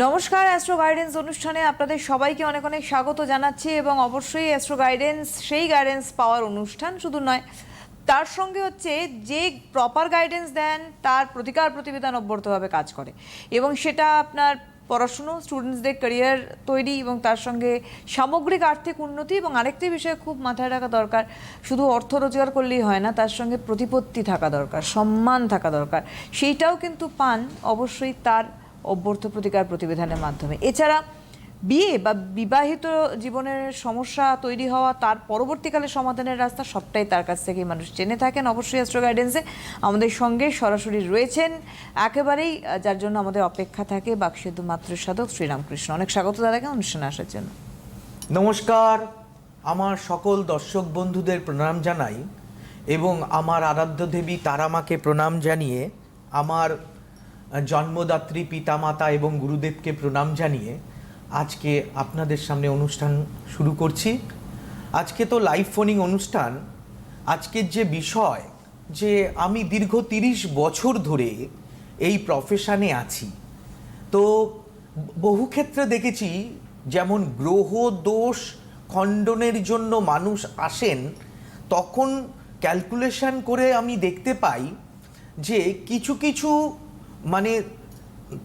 নমস্কার astro guidance অনুষ্ঠানে আপনাদের সবাইকে অনেক অনেক স্বাগত জানাচ্ছি এবং অবশ্যই অ্যাস্ট্রো গাইডেন্স সেই গাইডেন্স পাওয়ার অনুষ্ঠান শুধু নয়, তার সঙ্গে হচ্ছে যে প্রপার গাইডেন্স দেন, তার প্রতিকার প্রতিবেদন অব্যর্তভাবে কাজ করে এবং সেটা আপনার পড়াশুনো স্টুডেন্টসদের ক্যারিয়ার তৈরি এবং তার সঙ্গে সামগ্রিক আর্থিক উন্নতি এবং আরেকটি বিষয় খুব মাথায় রাখা দরকার, শুধু অর্থ রোজগার করলেই হয় না, তার সঙ্গে প্রতিপত্তি থাকা দরকার, সম্মান থাকা দরকার, সেইটাও কিন্তু পান অবশ্যই তার অভ্যর্থ প্রতিকার প্রতিবেদনের মাধ্যমে। এছাড়া বিয়ে বা বিবাহিত জীবনের সমস্যা তৈরি হওয়া, তার পরবর্তীকালে সমাধানের রাস্তা সবটাই তার কাছ থেকেই মানুষ জেনে থাকেন। অবশ্যই অ্যাস্ট্রো গাইডেন্সে আমাদের সঙ্গে সরাসরি রয়েছেন একেবারেই, যার জন্য আমাদের অপেক্ষা থাকে বাকসিদ্ধ মাতৃ সাধক শ্রীরামকৃষ্ণ। অনেক স্বাগত দাদাকে অনুষ্ঠানে আসার জন্য। নমস্কার। আমার সকল দর্শক বন্ধুদের প্রণাম জানাই এবং আমার আরাধ্য দেবী তারামাকে প্রণাম জানিয়ে আমার জন্মদাত্রী, পিতামাতা এবং গুরুদেবকে প্রণাম জানিয়ে আজকে আপনাদের সামনে অনুষ্ঠান শুরু করছি। আজকে তো লাইভ ফোনিং অনুষ্ঠান। আজকের যে বিষয়, যে আমি দীর্ঘ তিরিশ বছর ধরে এই প্রফেশনে আছি। তো বহু ক্ষেত্রে দেখেছি, যেমন গ্রহ, দোষ, খণ্ডনের জন্য মানুষ আসেন, তখন ক্যালকুলেশন করে আমি দেখতে পাই যে কিছু কিছু মানে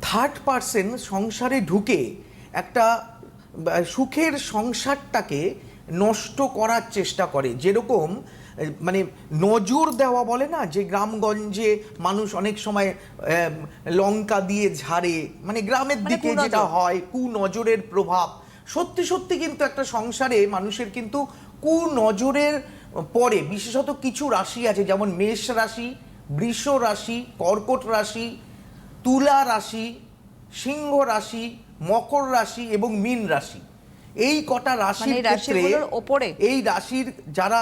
থার্ড পার্সন সংসারে ঢুকে একটা সুখের সংসারটাকে নষ্ট করার চেষ্টা করে। যেরকম মানে নজর দেওয়া বলে না যে গ্রামগঞ্জে মানুষ অনেক সময় লঙ্কা দিয়ে ঝাড়ে মানে গ্রামের মানে দিকে যেটা হয় কুনজরের প্রভাব। সত্যি সত্যি কিন্তু একটা সংসারে মানুষের কিন্তু কুনজরের পরে বিশেষত কিছু রাশি আছে যেমন মেষ রাশি বৃষ রাশি কর্কট রাশি তুলা রাশি সিংহ রাশি মকর রাশি এবং মীন রাশি এই কটা রাশির মানে ক্ষেত্রে ওপরে? এই রাশির যারা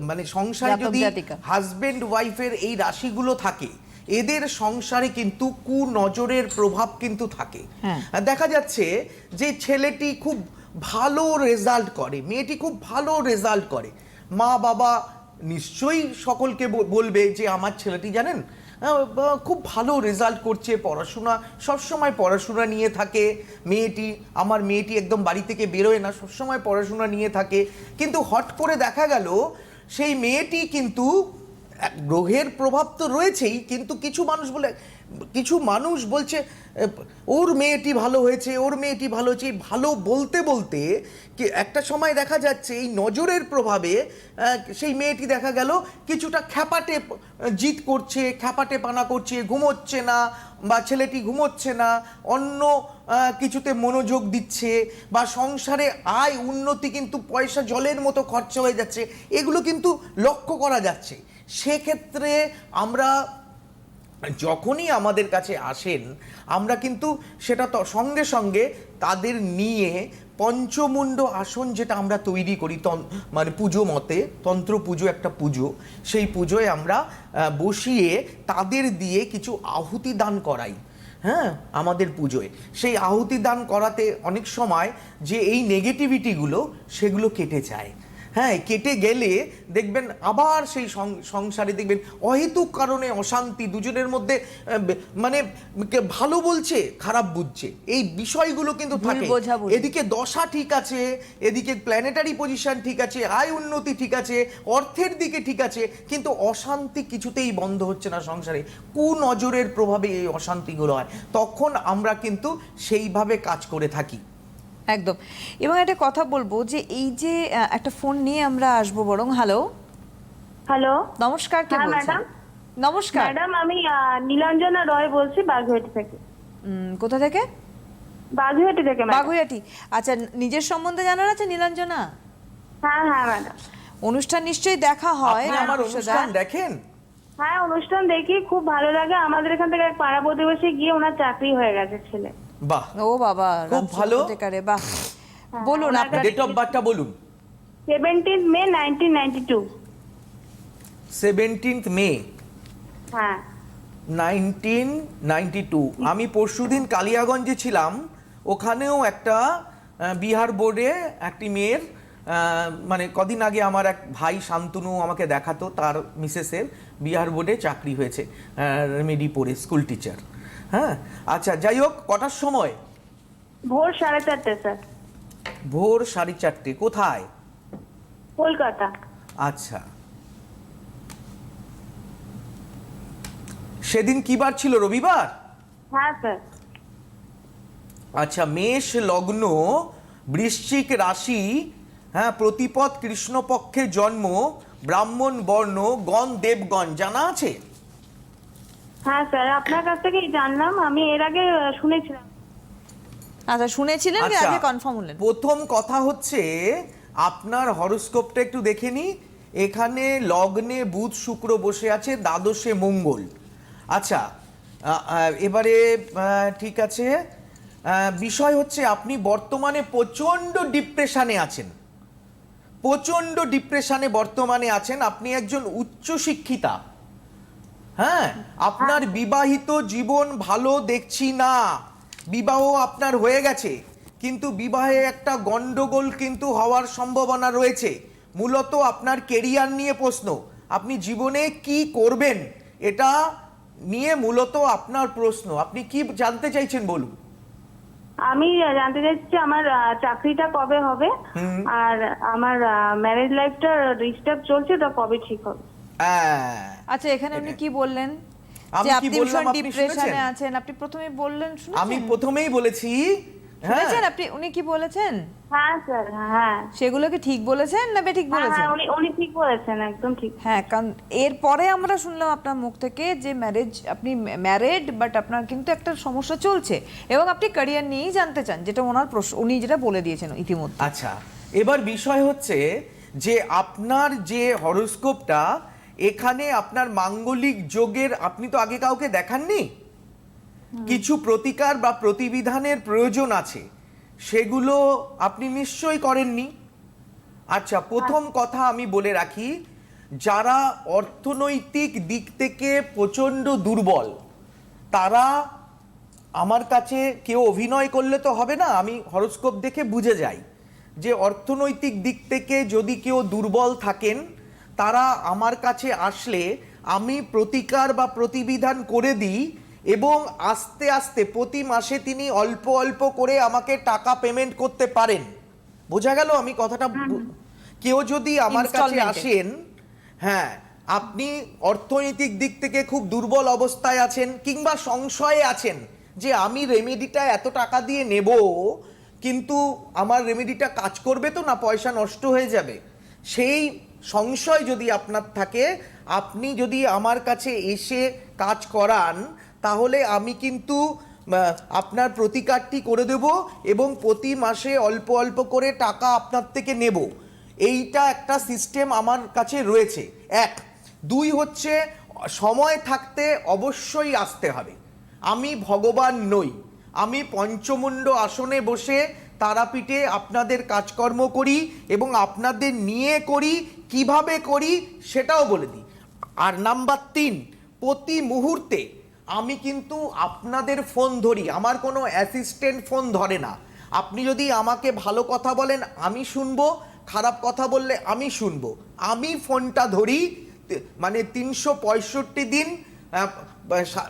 মানে সংসারে যদি হাজবেন্ড ওয়াইফের এই রাশিগুলো থাকে এদের সংসারে কিন্তু কুনজরের প্রভাব কিন্তু থাকে হ্যাঁ। দেখা যাচ্ছে যে ছেলেটি খুব ভালো রেজাল্ট করে মেয়েটি খুব ভালো রেজাল্ট করে মা বাবা নিশ্চয়ই সকলকে বলবে যে আমার ছেলেটি জানেন খুব ভালো রেজাল্ট করছে পড়াশোনা। সবসময় পড়াশোনা নিয়ে থাকে মেয়েটি। আমার মেয়েটি একদম বাড়ি থেকে বেরোয় না, সবসময় পড়াশোনা নিয়ে থাকে। কিন্তু হট করে দেখা গেল, সেই মেয়েটি কিন্তু গ্রহের প্রভাব তো রয়েছেই, কিন্তু কিছু মানুষ বলে কিছু মানুষ বলছে ওর মেয়েটি ভালো হয়েছে, ওর মেয়েটি ভালো হয়েছে ভালো বলতে বলতে কি একটা সময় দেখা যাচ্ছে এই নজরের প্রভাবে সেই মেয়েটি দেখা গেল কিছুটা খ্যাপাটে জিত করছে, খ্যাপাটে পানা করছে, ঘুমোচ্ছে না বা ছেলেটি ঘুমোচ্ছে না, অন্য কিছুতে মনোযোগ দিচ্ছে বা সংসারে আয় উন্নতি কিন্তু পয়সা জলের মতো খরচা হয়ে যাচ্ছে, এগুলো কিন্তু লক্ষ্য করা যাচ্ছে। সেক্ষেত্রে আমরা যখনই আমাদের কাছে আসেন, আমরা কিন্তু সেটা তো সঙ্গে সঙ্গে তাদের নিয়ে পঞ্চমুণ্ড আসন যেটা আমরা তৈরি করি, তন- মানে পুজো মতে, তন্ত্র পুজো একটা পুজো, সেই পুজোয় আমরা বসিয়ে তাদের দিয়ে কিছু আহুতি দান করাই হ্যাঁ আমাদের পুজোয়। সেই আহুতি দান করাতে অনেক সময় যে এই নেগেটিভিটিগুলো সেগুলো কেটে যায়। হ্যাঁ কেটে গেলে দেখবেন আবার সেই সংসারে দেখবেন অহেতুক কারণে অশান্তি দুজনের মধ্যে মানে কে ভালো বলছে খারাপ বুঝছে। এই বিষয়গুলো কিন্তু থাকে। এদিকে দশা ঠিক আছে এদিকে প্ল্যানেটারি পজিশন ঠিক আছে আয় উন্নতি ঠিক আছে অর্থের দিকে ঠিক আছে কিন্তু অশান্তি কিছুতেই বন্ধ হচ্ছে না সংসারে। কুনজরের প্রভাবে এই অশান্তিগুলো হয়। তখন আমরা কিন্তু সেইভাবে কাজ করে থাকি। একদম। এবং একটা কথা বলব যে এই যে একটা ফোন নিয়ে আমরা আসব বরং হ্যালো? হ্যালো? নমস্কার কে হ্যাঁ, বলছেন? ম্যাডাম। নমস্কার। ম্যাডাম আমি নীলাঞ্জনা রয় বলছি বাগুইহাটি থেকে। কোথা থেকে? বাগুইহাটি থেকে ম্যাডাম। আচ্ছা নিজের সম্বন্ধে জানার আছে নীলাঞ্জনা? হ্যাঁ হ্যাঁ ম্যাডাম। অনুষ্ঠান নিশ্চয়ই দেখা হয় আমার অনুষ্ঠান দেখেন? হ্যাঁ অনুষ্ঠান দেখি খুব ভালো লাগে। আমাদের এখান থেকে এক পাড়া প্রতিবেশী গিয়ে ওনার চাকরি হয়ে গেছে ছেলে। বাহ। ও বাবা খুব ভালো। বাহ। বলুন আপনার ডেট অফ বার্থটা বলুন। Seventeen May nineteen ninety two. Seventeenth May. হ্যাঁ। Nineteen ninety two. আমি পরশুদিন কালিয়াগঞ্জে ছিলাম। ওখানেও একটা বিহার বোর্ডে একটি মেয়ের মানে কদিন আগে আমার এক ভাই শান্তনু আমাকে দেখাতো তার মিসেসের বিহার বোর্ডে চাকরি হয়েছে রেমেডি পড়ে স্কুল টিচার হ্যাঁ? আচ্ছা যাই হোক কটার সময়? ভোর সাড়ে চারটে স্যার। ভোর সাড়ে চারটে কোথায়? কলকাতা। আচ্ছা। সেদিন কি বার ছিল রবিবার? হ্যাঁ স্যার। আচ্ছা মেষ লগ্ন বৃশ্চিক রাশি হ্যাঁ প্রতিপদ কৃষ্ণপক্ষে জন্ম ব্রাহ্মণ বর্ণ গণ দেবগণ জানা আছে? হ্যাঁ স্যার আপনার কাছ থেকেই জানলাম আমি এর আগে শুনেছিলাম। আচ্ছা শুনেছিলেন কি? আচ্ছা, আগে কনফার্ম হলেন। প্রথম কথা হচ্ছে আপনার হরোস্কোপটা একটু দেখে নি। এখানে লগ্নে বুধ শুক্র বসে আছে দ্বাদশে মঙ্গল। আচ্ছা এবারে ঠিক আছে। বিষয় হচ্ছে আপনি বর্তমানে প্রচণ্ড ডিপ্রেশনে আছেন। প্রচণ্ড ডিপ্রেশনে বর্তমানে আছেন। আপনি একজন উচ্চ শিক্ষিতা হ্যাঁ? আপনার বিবাহিত জীবন ভালো দেখছি না। বিবাহ আপনার হয়ে গেছে। কিন্তু বিবাহে একটা গন্ডগোল কিন্তু হওয়ার সম্ভাবনা রয়েছে। মূলত আপনার কেরিয়ার নিয়ে প্রশ্ন। আপনি জীবনে কি করবেন? এটা নিয়ে মূলত আপনার প্রশ্ন। আপনি কি জানতে চাইছেন বলুন? আমি জানতে চাইছি আমার চাকরিটা কবে হবে? আর আমার ম্যারেজ লাইফটা ডিস্টার্ব চলছে তো কবে ঠিক হবে? হ্যাঁ। আচ্ছা এখানে আপনি কি বললেন? আমি যে কি আপনি বললাম আপনি ডিপ্রেশনে শুনেছেন? আছেন। আপনি প্রথমেই বললেন আমি প্রথমেই বলেছি শুনেছেন আপনি? উনি কি বলেছেন? হ্যাঁ স্যার হ্যাঁ। সেগুলো কি ঠিক বলেছেন না বেঠিক হ্যাঁ বলেছেন? হ্যাঁ উনি উনি ঠিক বলেছেন একদম ঠিক। হ্যাঁ কারণ এরপরে আমরা শুনলাম আপনার মুখ থেকে যে ম্যারেজ আপনি ম্যারেড বাট আপনার কিন্তু একটা সমস্যা চলছে। এবং আপনি ক্যারিয়ার নিয়েই জানতে চান যেটা ওনার প্রশ্ন উনি যেটা বলে দিয়েছেন ইতিমধ্যে। আচ্ছা এবার বিষয় হচ্ছে যে আপনার যে হরোস্কোপটা এখানে আপনার মাঙ্গলিক যোগের আপনি তো আগে কাউকে দেখাননি? কিছু প্রতিকার বা প্রতিবিধানের প্রয়োজন আছে সেগুলো আপনি নিশ্চয়ই করেননি। আচ্ছা প্রথম কথা আমি বলে রাখি যারা অর্থনৈতিক দিক থেকে প্রচণ্ড দুর্বল তারা আমার কাছে কেউ অভিনয় করলে তো হবে না আমি হরস্কোপ দেখে বুঝে যাই যে অর্থনৈতিক দিক থেকে যদি কেউ দুর্বল থাকেন তারা আমার কাছে আসলে আমি প্রতিকার বা প্রতিবিধান করে দিই এবং আস্তে আস্তে প্রতি মাসে তিনি অল্প অল্প করে আমাকে টাকা পেমেন্ট করতে পারেন। বোঝা গেল আমি কথাটা কেউ যদি আমার কাছে আসেন হ্যাঁ আপনি অর্থনৈতিক দিক থেকে খুব দুর্বল অবস্থায় আছেন কিংবা সংশয়ে আছেন যে আমি রেমেডিটা এত টাকা দিয়ে নেব কিন্তু আমার রেমেডিটা কাজ করবে তো না পয়সা নষ্ট হয়ে যাবে। সেই সংশয় যদি আপনার থাকে আপনি যদি আমার কাছে এসে কাজ করান তাহলে আমি কিন্তু আপনার প্রতিকারটি করে দেব এবং প্রতি মাসে অল্প অল্প করে টাকা আপনার থেকে নেব। এইটা একটা সিস্টেম আমার কাছে রয়েছে। এক। দুই হচ্ছে, সময় থাকতে অবশ্যই আসতে হবে। আমি ভগবান নই। আমি পঞ্চমুণ্ড আসনে বসে তারাপীঠে আপনাদের কাজকর্ম করি এবং আপনাদের নিয়ে করি, কীভাবে করি সেটাও বলে দিই। আর নাম্বার তিন, প্রতি মুহূর্তে আমি কিন্তু আপনাদের ফোন ধরি, আমার কোনো অ্যাসিস্ট্যান্ট ফোন ধরে না। আপনি যদি আমাকে ভালো কথা বলেন, আমি শুনব, খারাপ কথা বললে আমি শুনব। আমি ফোনটা ধরি মানে তিনশো পঁয়ষট্টি দিন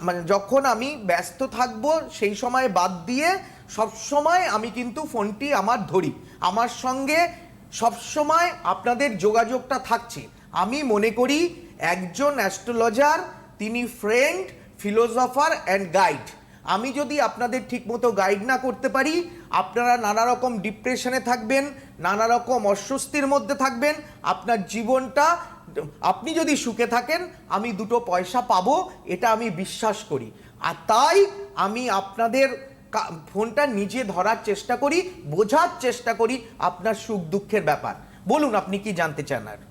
মানে যখন আমি ব্যস্ত থাকব, সেই সময় বাদ দিয়ে সব সময় আমি কিন্তু ফোনটি আমার ধরি। আমার সঙ্গে সব সময় আপনাদের যোগাযোগটা থাকছে। আমি মনে করি, একজন অ্যাস্ট্রোলজার তিনি ফ্রেন্ড ফিলোসফার অ্যান্ড গাইড আমি যদি আপনাদের ঠিকমতো গাইড না করতে পারি, আপনারা নানা রকম ডিপ্রেশনে থাকবেন, নানা রকম অস্বস্তির মধ্যে থাকবেন, আপনার জীবনটা, আপনি যদি সুখে থাকেন, আমি দুটো পয়সা পাবো, এটা আমি বিশ্বাস করি। আর তাই আমি আপনাদের ফোনটা নিজে ধরার চেষ্টা করি, বোঝার চেষ্টা করি আপনার সুখ দুঃখের ব্যাপার। বলুন, আপনি কি জানতে চান আর?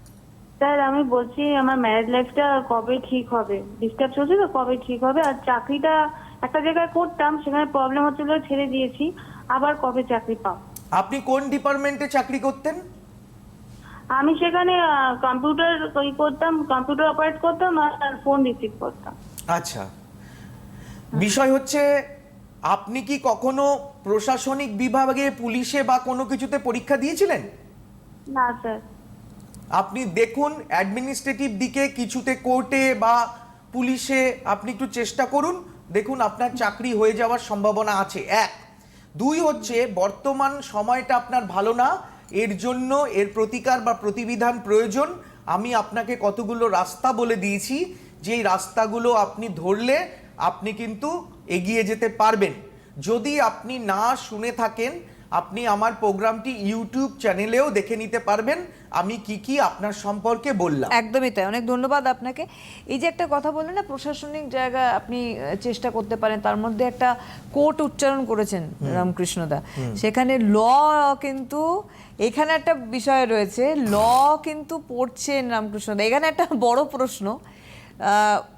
স্যার আমি বলছি আমার ম্যারেজ লাইফটা কবে ঠিক হবে? ডিস্টার্ব চলছে তো কবে ঠিক হবে? আর চাকরিটা একটা জায়গায় করতাম সেখানে প্রবলেম হচ্ছিল ছেড়ে দিয়েছি। আবার কবে চাকরি পাও আপনি কোন ডিপার্টমেন্টে চাকরি করতেন? আমি সেখানে কম্পিউটার ই করতাম কম্পিউটার অপারেট করতাম আর ফোন রিসিভ করতাম। আচ্ছা। বিষয় হচ্ছে আপনি কি কখনো প্রশাসনিক বিভাগে পুলিশে বা কোনো কিছুতে পরীক্ষা দিয়েছিলেন? না স্যার। আপনি দেখুন অ্যাডমিনিস্ট্রেটিভ দিকে কিছুতে কোর্টে বা পুলিশে আপনি একটু চেষ্টা করুন। দেখুন আপনার চাকরি হয়ে যাওয়ার সম্ভাবনা আছে। এক। দুই হচ্ছে বর্তমান সময়টা আপনার ভালো না। এর জন্য এর প্রতিকার বা প্রতিবিধান প্রয়োজন। আমি আপনাকে কতগুলো রাস্তা বলে দিয়েছি। যে রাস্তাগুলো আপনি ধরলে আপনি কিন্তু এগিয়ে যেতে পারবেন। যদি আপনি না শুনে থাকেন আপনি আমার প্রোগ্রামটি ইউটিউব চ্যানেলেও দেখে নিতে পারবেন। আমি কি কি আপনার সম্পর্কে বললাম। একদমই তাই। অনেক ধন্যবাদ আপনাকে। এই যে একটা কথা বললেন না প্রশাসনিক জায়গা আপনি চেষ্টা করতে পারেন। তার মধ্যে একটা কোর্ট উচ্চারণ করেছেন রামকৃষ্ণদা। সেখানে ল কিন্তু এখানে একটা বিষয় রয়েছে। ল কিন্তু পড়ছেন রামকৃষ্ণদা। এখানে একটা বড় প্রশ্ন।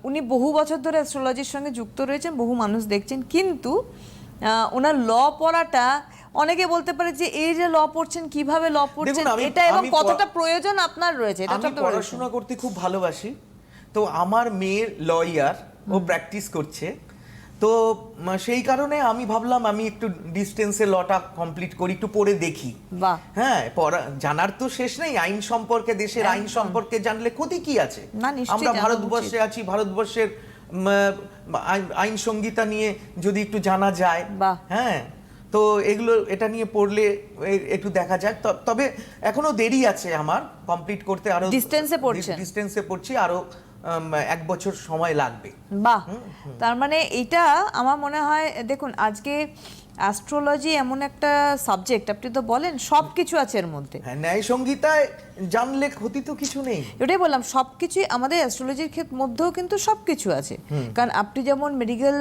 উনি বহু বছর ধরে অ্যাস্ট্রোলজির সঙ্গে যুক্ত রয়েছেন বহু মানুষ দেখছেন। কিন্তু ওনার ল পড়াটা অনেকে বলতে পারে যে এই যে ল পড়ছেন কীভাবে ল পড়ছেন এটা এবং কতটা প্রয়োজন আপনার রয়েছে এটা আমি পড়াশোনা করতে খুব ভালোবাসি। তো আমার মেয়ে লয়ার ও প্র্যাকটিস করছে। তো সেই কারণে আমি ভাবলাম আমি একটু ডিস্টেন্সে লটা কমপ্লিট করি একটু পড়ে দেখি। হ্যাঁ পড়া জানার তো শেষ নেই আইন সম্পর্কে দেশের আইন সম্পর্কে জানলে ক্ষতি কি আছে? আমরা ভারতবর্ষে আছি ভারতবর্ষের আইন সংহিতা নিয়ে যদি একটু জানা যায়। হ্যাঁ। তো এগুলো এটা নিয়ে পড়লে একটু দেখা যাক। তবে এখনও দেরি আছে আমার কমপ্লিট করতে আরও ডিস্টেন্সে পড়ছি ডিস্টেন্সে পড়ছি আরও এক বছর সময় লাগবে। বাহ! তার মানে এটা আমার মনে হয় দেখুন আজকে অ্যাস্ট্রোলজি এমন একটা সাবজেক্ট আপনি তো বলেন সব কিছু আছে এর মধ্যে। হ্যাঁ ন্যায় সংহিতায় জানলে ক্ষতি তো কিছু নেই। এটাই বললাম সব কিছুই আমাদের অ্যাস্ট্রোলজির ক্ষেত্র মধ্যেও কিন্তু সব কিছু আছে কারণ আপনি যেমন মেডিকেল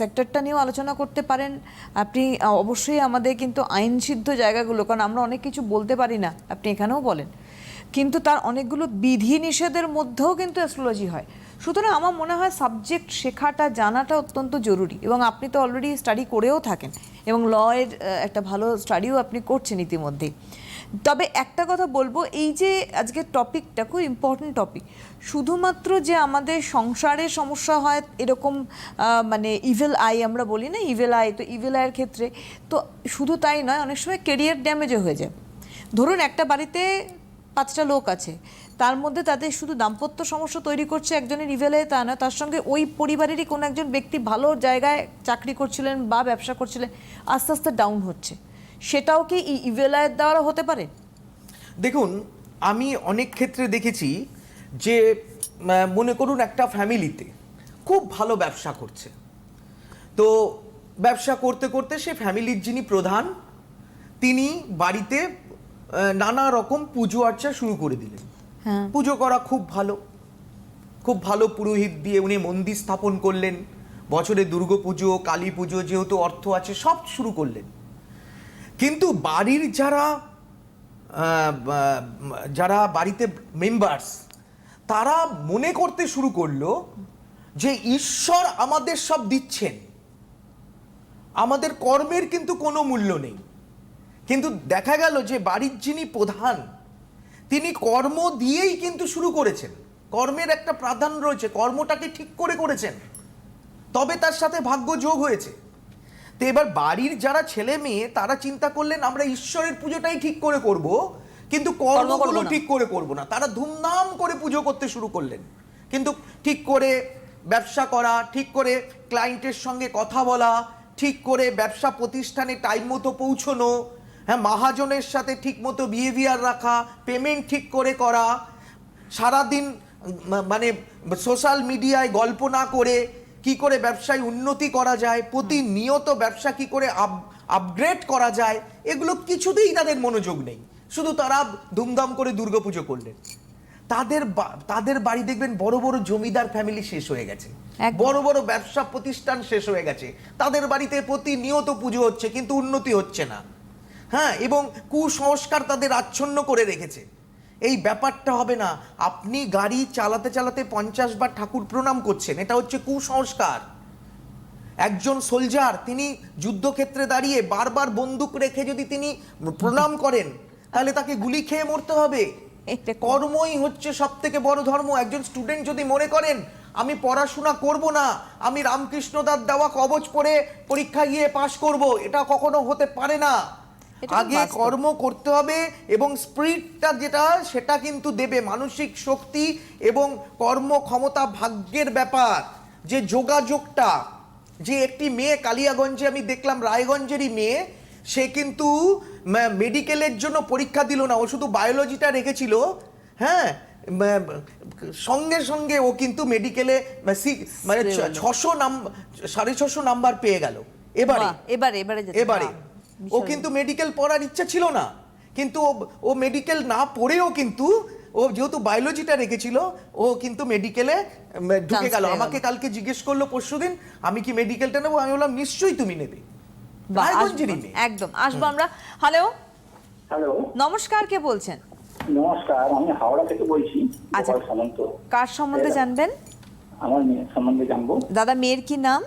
সেক্টরটা নিয়েও আলোচনা করতে পারেন আপনি অবশ্যই আমাদের কিন্তু আইনসিদ্ধ জায়গাগুলো কারণ আমরা অনেক কিছু বলতে পারি না আপনি এখানেও বলেন। কিন্তু তার অনেকগুলো বিধিনিষেধের মধ্যেও কিন্তু অ্যাস্ট্রোলজি হয়। সুতরাং আমার মনে হয় সাবজেক্ট শেখাটা, জানাটা অত্যন্ত জরুরি এবং আপনি তো অলরেডি স্টাডি করেও থাকেন এবং ল এর একটা ভালো স্টাডিও আপনি করছেন ইতিমধ্যেই। তবে একটা কথা বলব, এই যে আজকের টপিকটা খুব ইম্পর্টেন্ট টপিক শুধুমাত্র যে আমাদের সংসারে সমস্যা হয় এরকম মানে ইভেল আই আমরা বলি না ইভেল আই তো ইভেল আইয়ের ক্ষেত্রে, তো শুধু তাই নয়, অনেক সময় কেরিয়ার ড্যামেজও হয়ে যায়। ধরুন একটা বাড়িতে পাঁচটা লোক আছে। তার মধ্যে তাদের শুধু দাম্পত্য সমস্যা তৈরি করছে একজনের ইভেলে তা না, তার সঙ্গে ওই পরিবারেরই কোনো একজন ব্যক্তি ভালো জায়গায় চাকরি করছিলেন বা ব্যবসা করছিলেন, আস্তে আস্তে ডাউন হচ্ছে। সেটাও কি ইভেলায়ের দ্বারা হতে পারে? দেখুন, আমি অনেক ক্ষেত্রে দেখেছি যে মনে করুন একটা ফ্যামিলিতে খুব ভালো ব্যবসা করছে। তো ব্যবসা করতে করতে সে ফ্যামিলির যিনি প্রধান, তিনি বাড়িতে নানা রকম পুজো আর্চা শুরু করে দিলেন। হ্যাঁ। পুজো করা খুব ভালো। খুব ভালো পুরোহিত দিয়ে উনি মন্দির স্থাপন করলেন। বছরে দুর্গা পুজো কালী পুজো যেহেতু অর্থ আছে সব শুরু করলেন। কিন্তু বাড়ির যারা যারা বাড়িতে মেম্বার্স তারা মনে করতে শুরু করল যে ঈশ্বর আমাদের সব দিচ্ছেন। আমাদের কর্মের কিন্তু কোনো মূল্য নেই। কিন্তু দেখা গেল যে বাড়ির যিনি প্রধান তিনি কর্ম দিয়েই কিন্তু শুরু করেছেন। কর্মের একটা প্রাধান্য রয়েছে কর্মটাকে ঠিক করে করেছেন। তবে তার সাথে ভাগ্য যোগ হয়েছে। তো এবার বাড়ির যারা ছেলে মেয়ে তারা চিন্তা করলেন আমরা ঈশ্বরের পুজোটাই ঠিক করে করব কিন্তু কর্মগুলো ঠিক করে করব না। তারা ধুমধাম করে পুজো করতে শুরু করলেন। কিন্তু ঠিক করে ব্যবসা করা ঠিক করে ক্লায়েন্টের সঙ্গে কথা বলা ঠিক করে ব্যবসা প্রতিষ্ঠানে টাইম মতো পৌঁছনো হ্যাঁ মহাজনের সাথে ঠিক মতো বিহেভিয়ার রাখা পেমেন্ট ঠিক করে করা সারাদিন মানে সোশ্যাল মিডিয়ায় গল্প না করে কি করে ব্যবসায় উন্নতি করা যায় প্রতিনিয়ত ব্যবসা কি করে আপগ্রেড করা যায় এগুলো কিছুতেই তাদের মনোযোগ নেই। শুধু তারা ধুমধাম করে দুর্গাপুজো করলেন। তাদের তাদের বাড়ি দেখবেন বড় বড় জমিদার ফ্যামিলি শেষ হয়ে গেছে। বড় বড় ব্যবসা প্রতিষ্ঠান শেষ হয়ে গেছে। তাদের বাড়িতে প্রতিনিয়ত পুজো হচ্ছে কিন্তু উন্নতি হচ্ছে না। হ্যাঁ এবং কুসংস্কার তাদের আচ্ছন্ন করে রেখেছে। এই ব্যাপারটা হবে না আপনি গাড়ি চালাতে চালাতে পঞ্চাশ বার ঠাকুর প্রণাম করছেন এটা হচ্ছে কুসংস্কার। একজন সোলজার তিনি যুদ্ধক্ষেত্রে দাঁড়িয়ে বারবার বন্দুক রেখে যদি তিনি প্রণাম করেন তাহলে তাকে গুলি খেয়ে মরতে হবে। কর্মই হচ্ছে সব থেকে বড় ধর্ম একজন স্টুডেন্ট যদি মনে করেন আমি পড়াশোনা করব না আমি রামকৃষ্ণ রামকৃষ্ণদার দেওয়া কবচ পড়ে পরীক্ষা গিয়ে পাশ করব এটা কখনো হতে পারে না। আগে কর্ম করতে হবে এবং স্পিরিটটা যেটা সেটা কিন্তু দেবে মানসিক শক্তি এবং কর্ম ক্ষমতা ভাগ্যের ব্যাপার। যে যোগাযোগটা যে একটি মেয়ে কালিয়াগঞ্জে আমি দেখলাম রায়গঞ্জেরই মেয়ে সে কিন্তু মেডিকেলের জন্য পরীক্ষা দিল না ও শুধু বায়োলজিটা রেখেছিল হ্যাঁ? সঙ্গে সঙ্গে ও কিন্তু মেডিকেলে মানে ছশো নাম সাড়ে ছশো নাম্বার পেয়ে গেল। এবারে। এবারে এবারে এবারে। ও কিন্তু মেডিকেল পড়ার ইচ্ছা ছিল না। কিন্তু ও- ও মেডিকেল না পড়েও কিন্তু ও যেহেতু বায়োলজিটা রেখেছিল ও কিন্তু মেডিকেলে ঢুকে গেল। আমাকে কালকে জিজ্ঞেস করল পরশুদিন আমি কি মেডিকেলটা নেব? আমি বললাম নিশ্চয়ই তুমি নেবে। একদম আসব আমরা। হ্যালো হ্যালো নমস্কার কে বলছেন? নমস্কার আমি হাওড়া থেকে বলছি। আচ্ছা। কার সম্বন্ধে। জানবেন? আমার মেয়ের সম্বন্ধে জানব। দাদা মেয়ের কি নাম?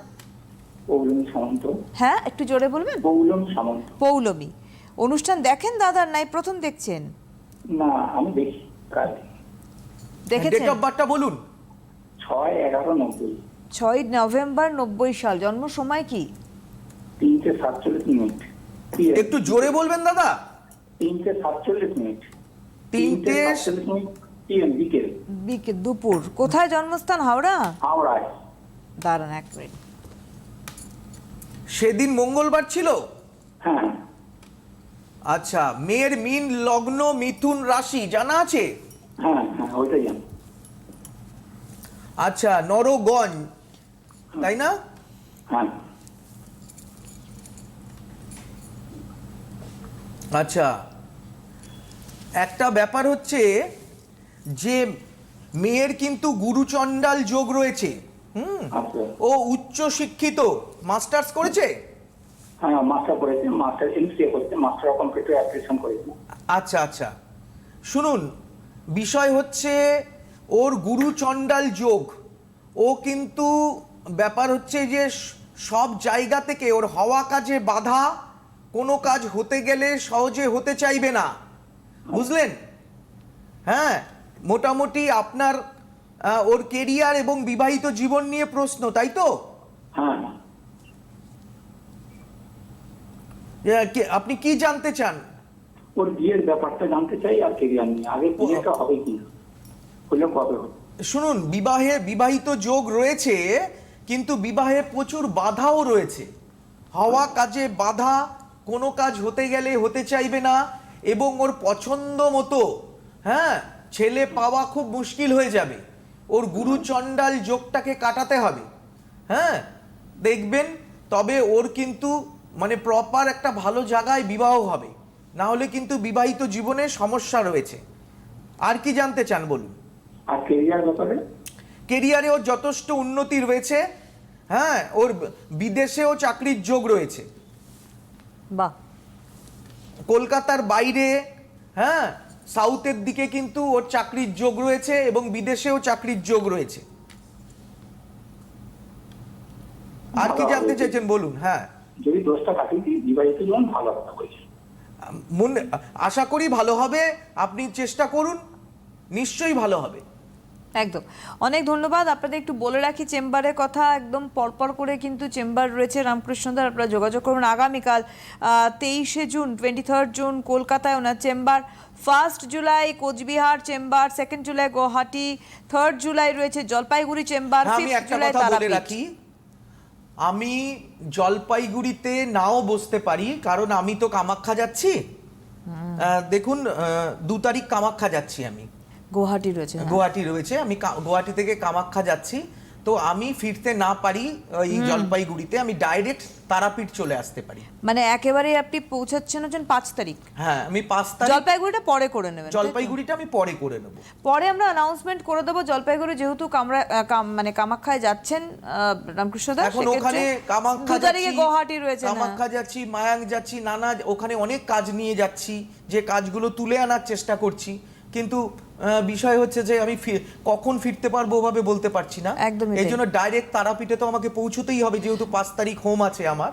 পৌলমী সামন্ত। হ্যাঁ একটু জোরে বলবেন? পৌলমী সামন্ত। পৌলমী। অনুষ্ঠান দেখেন দাদার নাই প্রথম দেখছেন? না আমি দেখি কাল ডেট অফ বার্থটা বলুন। ছয় এগারো নব্বই। ছয় নভেম্বর নব্বই সাল জন্ম সময় কি? তিনটে সাতচল্লিশ মিনিট। একটু জোরে বলবেন দাদা। তিনটে সাতচল্লিশ মিনিট। তিনটে সাতচল্লিশ মিনিট পিএম বিকেল। বিকে দুপুর। কোথায় জন্মস্থান হাওড়া? হাওড়ায়। দাঁড়ান এক মিনিট। সেদিন মঙ্গলবার ছিল? হ্যাঁ। আচ্ছা মেয়ের মিন লগ্ন মিথুন রাশি জানা আছে? হ্যাঁ হ্যাঁ ওইটাই জানি। আচ্ছা নরগঞ্জ তাই না? হ্যাঁ। আচ্ছা একটা ব্যাপার হচ্ছে যে মেয়ের কিন্তু গুরুচণ্ডাল যোগ রয়েছে। হুম। আচ্ছা। ও উচ্চ শিক্ষিত। মাস্টার্স করেছে? হ্যাঁ মাস্টার করেছে মাস্টার এমসিএ করেছে মাস্টার অফ কম্পিউটার অ্যাপ্লিকেশন করেছে। আচ্ছা আচ্ছা। শুনুন বিষয় হচ্ছে ওর গুরুচণ্ডাল যোগ। ও কিন্তু ব্যাপার হচ্ছে যে সব জায়গা থেকে ওর হওয়া কাজে বাধা কোনো কাজ হতে গেলে সহজে হতে চাইবে না। বুঝলেন? হ্যাঁ মোটামুটি আপনার ওর কেরিয়ার এবং বিবাহিত জীবন নিয়ে প্রশ্ন তাই তো? হ্যাঁ। আপনি কি জানতে চান? ওর বিয়ের ব্যাপারটা জানতে চাই আর কেরিয়ার নিয়ে। আগে বিয়েটা হবে কি হলে কবে হবে? শুনুন বিবাহে বিবাহিত যোগ রয়েছে কিন্তু বিবাহে প্রচুর বাধাও রয়েছে। হওয়া কাজে বাধা কোনো কাজ হতে গেলে হতে চাইবে না এবং ওর পছন্দ মতো হ্যাঁ ছেলে পাওয়া খুব মুশকিল হয়ে যাবে। ওর গুরুচণ্ডাল যোগটাকে কাটাতে হবে। হ্যাঁ? দেখবেন তবে ওর কিন্তু মানে প্রপার একটা ভালো জায়গায় বিবাহ হবে। না হলে কিন্তু বিবাহিত জীবনে সমস্যা রয়েছে। আর কি জানতে চান বলুন? আর কেরিয়ার ব্যাপারে? কেরিয়ারে ওর যথেষ্ট উন্নতি রয়েছে। হ্যাঁ? ওর বিদেশেও চাকরির যোগ রয়েছে। বাহ। কলকাতার বাইরে হ্যাঁ? সাউথের দিকে কিন্তু ওর চাকরির যোগ রয়েছে এবং বিদেশেও চাকরির যোগ রয়েছে। আর কি জানতে চাইছেন বলুন হ্যাঁ। যদি দোষটা কাটিয়ে দিই বিবাহিত জীবন ভালো কথা বলছি মন আশা করি ভালো হবে আপনি চেষ্টা করুন নিশ্চয়ই ভালো হবে। একদম। অনেক ধন্যবাদ আপনাদের একটু বলে রাখি চেম্বারের কথা একদম পরপর করে কিন্তু চেম্বার রয়েছে রামকৃষ্ণদার আপনারা যোগাযোগ করুন। আগামীকাল তেইশে জুন টোয়েন্টি থার্ড জুন কলকাতায় ওনার chamber. First July Coochbehar chamber second July Guwahati third July রয়েছে জলপাইগুড়ি চেম্বার হ্যাঁ, আমি ফিফথ জুলাই তারাপীঠ। আমি জলপাইগুড়িতে নাও বসতে পারি কারণ আমি তো কামাখ্যা যাচ্ছি। দেখুন দু তারিখ কামাখ্যা যাচ্ছি আমি। গুয়াহাটি রয়েছে হ্যাঁ। গুয়াহাটি রয়েছে আমি গুয়াহাটি থেকে কামাখ্যা যাচ্ছি। তো আমি ফিরতে না পারি এই জলপাইগুড়িতে আমি ডাইরেক্ট তারাপীঠ চলে আসতে পারি। মানে একেবারে আপনি পৌঁছাচ্ছেন হচ্ছেন পাঁচ তারিখ? হ্যাঁ আমি পাঁচ তারিখ জলপাইগুড়িটা পরে করে নেবেন জলপাইগুড়িটা আমি পরে করে নেব। পরে আমরা অ্যানাউন্সমেন্ট করে দেবো জলপাইগুড়ি যেহেতু কামরা কাম- মানে কামাখ্যায় যাচ্ছেন আহ, রামকৃষ্ণ দাস এখন ওখানে কামাখ্যা যাচ্ছি, গুয়াহাটি রয়েছে কামাখ্যা যাচ্ছি মায়াং যাচ্ছি নানা ওখানে অনেক কাজ নিয়ে যাচ্ছি যে কাজগুলো তুলে আনার চেষ্টা করছি। কিন্তু বিষয় হচ্ছে যে আমি কখন ফিরতে পারব ওভাবে বলতে পারছি না। একদম এই জন্য ডাইরেক্ট তারাপীঠে তো আমাকে পৌঁছতেই হবে যেহেতু পাঁচ তারিখ হোম আছে আমার।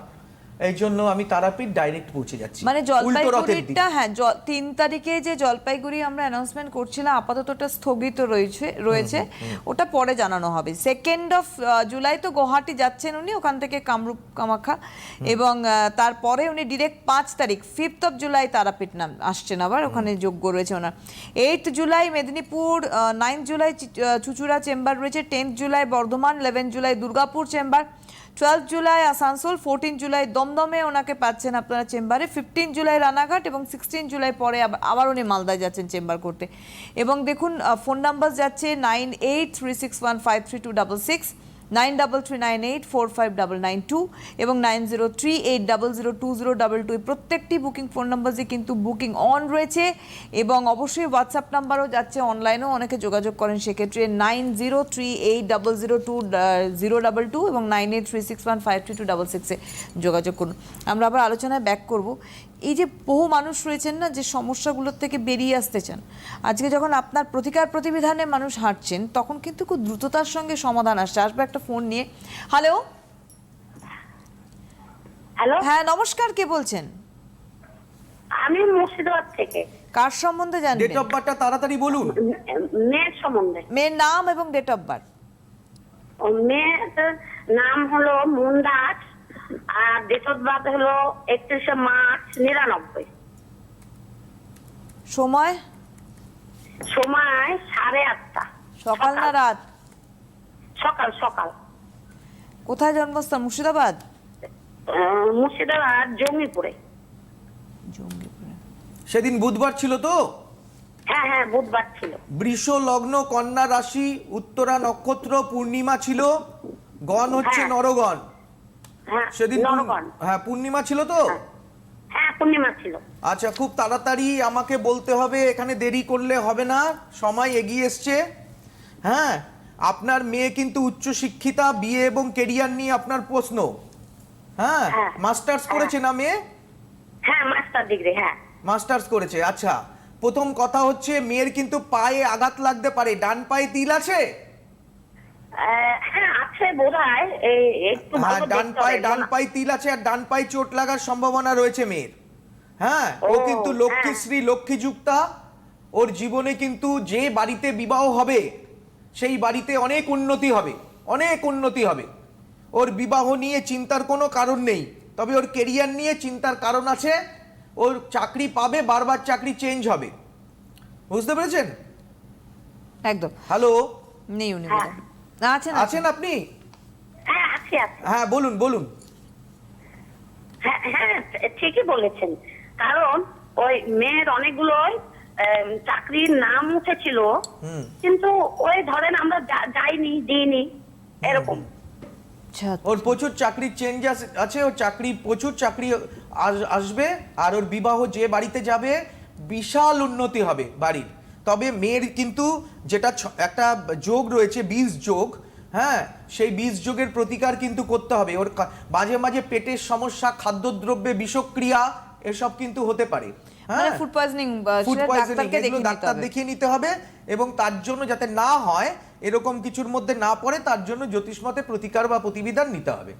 এই জন্য আমি তারাপীঠ ডাইরেক্ট পৌঁছে যাচ্ছি। মানে। জলপাইগুড়িটা হ্যাঁ তিন তারিখে যে জলপাইগুড়ি আমরা অ্যানাউন্সমেন্ট করছিলাম আপাতত ওটা স্থগিত রয়েছে রয়েছে। ওটা পরে জানানো হবে। সেকেন্ড অফ জুলাই তো গুয়াহাটি যাচ্ছেন উনি ওখান থেকে কামরূপ কামাখ্যা। এবং তারপরে উনি ডিরেক্ট পাঁচ তারিখ ফিফথ অফ জুলাই তারাপীঠ নাম আসছেন আবার ওখানে যোগ্য রয়েছে ওনার। Eight July Medinipur ninth July Chuchura chamber রয়েছে tenth July Bardhaman eleven July Durgapur chamber. Twelve July Asansol fourteen July দমদমে ওনাকে পাচ্ছেন আপনারা চেম্বারে ফিফটিন জুলাই রানাঘাট এবং সিক্সটিন জুলাই পরে আবার- উনি মালদায় যাচ্ছেন চেম্বার করতে। এবং দেখুন ফোন নাম্বার যাচ্ছে nine eight three six one five three two double six nine double three nine eight four five double nine two এবং nine zero three eight double zero two zero double two প্রত্যেকটি booking phone নাম্বারই কিন্তু booking on রয়েছে এবং অবশ্যই WhatsApp নাম্বারও যাচ্ছে অনলাইনেও অনেকে যোগাযোগ করেন সেক্ষেত্রে nine zero three eight double zero two zero double two এবং nine eight three six one five three two double সিক্সে যোগাযোগ করুন। আমরা আবার আলোচনায় ব্যাক করব। এই যে বহু মানুষ রয়েছেন না যে সমস্যাগুলোর থেকে বেরিয়ে আসতে চান, আজকে যখন আপনার প্রতিকার প্রতিবিধানে মানুষ হাঁটছেন, তখন কিন্তু খুব দ্রুততার সঙ্গে সমাধান আসছে। আসবে একটা ফোন নিয়ে। হ্যালো হ্যালো হ্যাঁ নমস্কার কে বলছেন? আমি মুর্শিদাবাদ থেকে। কার সম্বন্ধে ডেট অফ বার্থটা তাড়াতাড়ি বলুন। মেয়ের সম্বন্ধে। মেয়ের নাম এবং ডেট অফ বার্থ ও মেয়ের নাম হলো মুন্দাস আর ডেট অফ বার্থ হলো একত্রিশে মার্চ নিরানব্বই। সময়? সময় সাড়ে আটটা। সকাল না রাত? সকাল সকাল। কোথায় জন্মস্থান? মুর্শিদাবাদ? মুর্শিদাবাদ জঙ্গিপুরে। জঙ্গিপুরে। সেদিন বুধবার ছিল তো? হ্যাঁ হ্যাঁ বুধবার ছিল। বৃষ লগ্ন কন্যা রাশি উত্তরা নক্ষত্র পূর্ণিমা ছিল। গণ হচ্ছে হ্যাঁ। নরগণ। হ্যাঁ সেদিন হ্যাঁ পূর্ণিমা ছিল তো? হ্যাঁ পূর্ণিমা ছিল। আচ্ছা খুব তাড়াতাড়ি আমাকে বলতে হবে এখানে দেরি করলে হবে না। সময় এগিয়ে এসছে। হ্যাঁ আপনার মেয়ে কিন্তু উচ্চ শিক্ষিতা বিয়ে এবং কেরিয়ার নিয়ে আপনার প্রশ্ন। হ্যাঁ? হ্যাঁ। মাস্টার্স করেছে না মেয়ে? হ্যাঁ মাস্টার ডিগ্রি হ্যাঁ। মাস্টার্স করেছে আচ্ছা। প্রথম কথা হচ্ছে মেয়ের কিন্তু পায়ে আঘাত লাগতে পারে। ডান পায়ে তিল আছে? হ্যাঁ হয় হ্যাঁ ডান পায়ে ডান পায়ে তিল আছে আর ডান পায়ে চোট লাগার সম্ভাবনা রয়েছে মেয়ের। হ্যাঁ? ও, কিন্তু লক্ষ্মীশ্রী লক্ষ্মীযুক্তা ওর জীবনে কিন্তু যে বাড়িতে বিবাহ হবে সেই বাড়িতে অনেক উন্নতি হবে অনেক উন্নতি হবে। ওর বিবাহ নিয়ে চিন্তার কোনো কারণ নেই তবে ওর কেরিয়ার নিয়ে চিন্তার কারণ আছে ওর চাকরি পাবে বারবার চাকরি চেঞ্জ হবে। বুঝতে পেরেছেন? একদম। হ্যালো নেই উনি হ্যাঁ। আছেন আছেন আপনি? হ্যাঁ হ্যাঁ বলুন বলুন। হ্যাঁ হ্যাঁ ঠিকই বলেছেন। কারণ ওই মেয়ের অনেকগুলো চাকরির নাম উঠেছিল কিন্তু ওই ধরেন আমরা যাইনি দিইনি এরকম। আচ্ছা ওর প্রচুর চাকরির চেঞ্জ আছে ওর চাকরি প্রচুর চাকরি আসবে আর ওর বিবাহ যে বাড়িতে যাবে বিশাল উন্নতি হবে বাড়ির। তবে মেয়ের কিন্তু যেটা একটা যোগ রয়েছে বীজ যোগ হ্যাঁ সেই বীজ যোগের প্রতিকার কিন্তু করতে হবে। ওর মাঝে মাঝে পেটের সমস্যা খাদ্যদ্রব্যে বিষক্রিয়া এসব কিন্তু হতে পারে। মানে food poisoning food poisoning doctor দেখিয়ে নিতে হবে এবং তার জন্য যাতে না হয় এরকম কিছুর মধ্যে না পড়ে তার জন্য জ্যোতিষমতে প্রতিকার বা প্রতিবিধান নিতে হবে।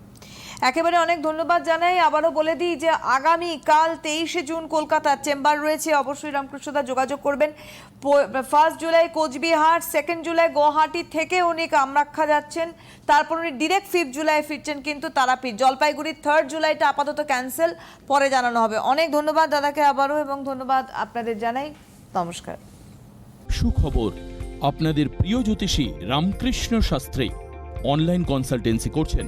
একেবারে অনেক ধন্যবাদ জানাই। আবারও বলে দিই যে আগামী কাল তেইশে জুন কলকাতার চেম্বার রয়েছে। অবশ্যই রামকৃষ্ণদা যোগাযোগ করবেন। First July Coochbehar second July Guwahati থেকে উনি কামরাক্ষা যাচ্ছেন। তারপর উনি ডিরেক্ট ফিফথ জুলাই ফিরছেন কিন্তু তারাপীঠ। জলপাইগুড়ির থার্ড জুলাইটা আপাতত ক্যান্সেল পরে জানানো হবে। অনেক ধন্যবাদ দাদাকে আবারও এবং ধন্যবাদ আপনাদের জানাই। নমস্কার। সুখবর। আপনাদের প্রিয় জ্যোতিষী রামকৃষ্ণ শাস্ত্রী অনলাইন কনসালটেন্সি করছেন।